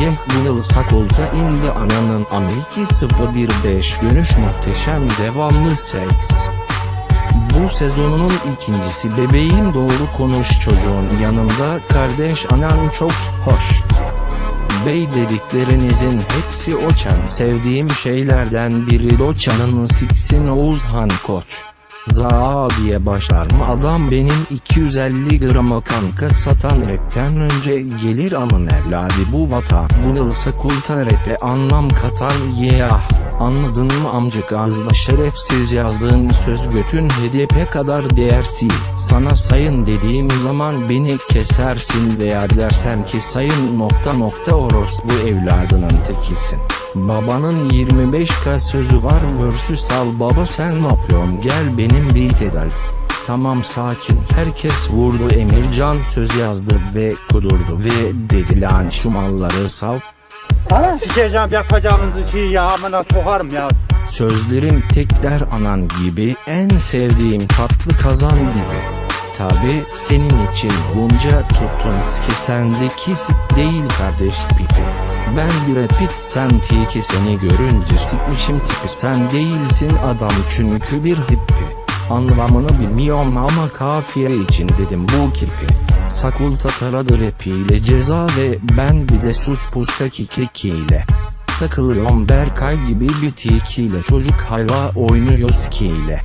Yeh bu yıl Sakolta indi ananın Amiki 015 dönüş muhteşem devamlı seks. Bu sezonunun ikincisi bebeğim doğru konuş çocuğun yanımda kardeş anan çok hoş. Bey dediklerinizin hepsi Oçan sevdiğim şeylerden biri Oçan'ın siksin Oğuzhan Koç. Za diye başlar mı? Adam benim 250 grama kanka satan rapten önce gelir amın evladı bu vatan Bu yıl sakulta rap'e anlam katan yeah. Anladın mı amcık ağızla şerefsiz yazdığın söz götün HDP kadar değersiz. Sana sayın dediğim zaman beni kesersin veya dersem ki sayın nokta nokta oros bu evladının tekisin Babanın 25k sözü var versus al baba sen ne yapıyorsun gel benim beat edelim Tamam sakin herkes vurdu Emircan söz yazdı ve kudurdu ve dedi lan şu malları sal Sikeceğim yapacağınızı şey ya amına sokarım ya. Sözlerim tekler anan gibi en sevdiğim tatlı kazan gibi. Tabi senin için bunca tuttun ki sendeki sik değil kardeş pipi. Ben bir pit sen tiki seni görünce sikmişim tipi sen değilsin adam çünkü bir hippi. Anlamını bilmiyorum ama kafiye için dedim bu kirpi. Sakulta taradı rapiyle ceza ve ben bir de sus pustaki kekiyle. Takılıyorum Berkay gibi bir tikiyle çocuk hala oynuyor skiyle.